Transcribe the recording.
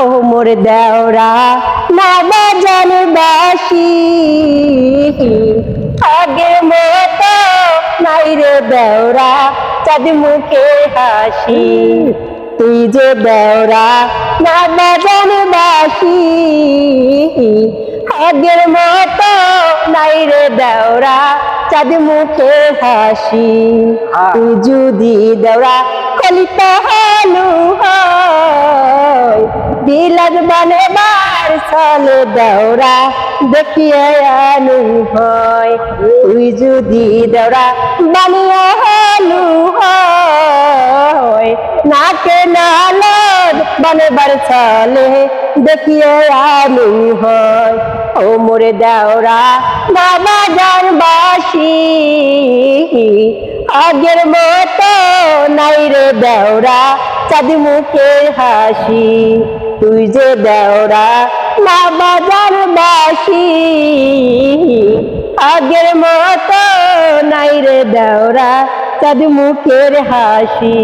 ও মোর দেওরা না বাজান বাসি আগের মতো নাই রে দেওরা চাঁদ মুখে হাসি। তুই যে দেওরা না বাজান বাসি আগের মতো নাই রে দেওরা চাঁদ মুখে হাসি তুই যদি দেওরা কলিতা হালু বিলাস বানে বার চলে দেওরা দেখিয়ে আলু হয়। তুই যদি দেওরা বানিয়ে হালু হয়। নাকে নালদ বানে বার চলে দেখিয়ে আলু হয়। ও মোরে দেওরা বাবা জান বাসি, আগের মতো নাই রে দেওরা চাঁদ মুখের হাসি। তুই যে দেওরা না বাজার বাসি আগের মতো নাই রে দেওরা চাঁদ মুখের হাসি।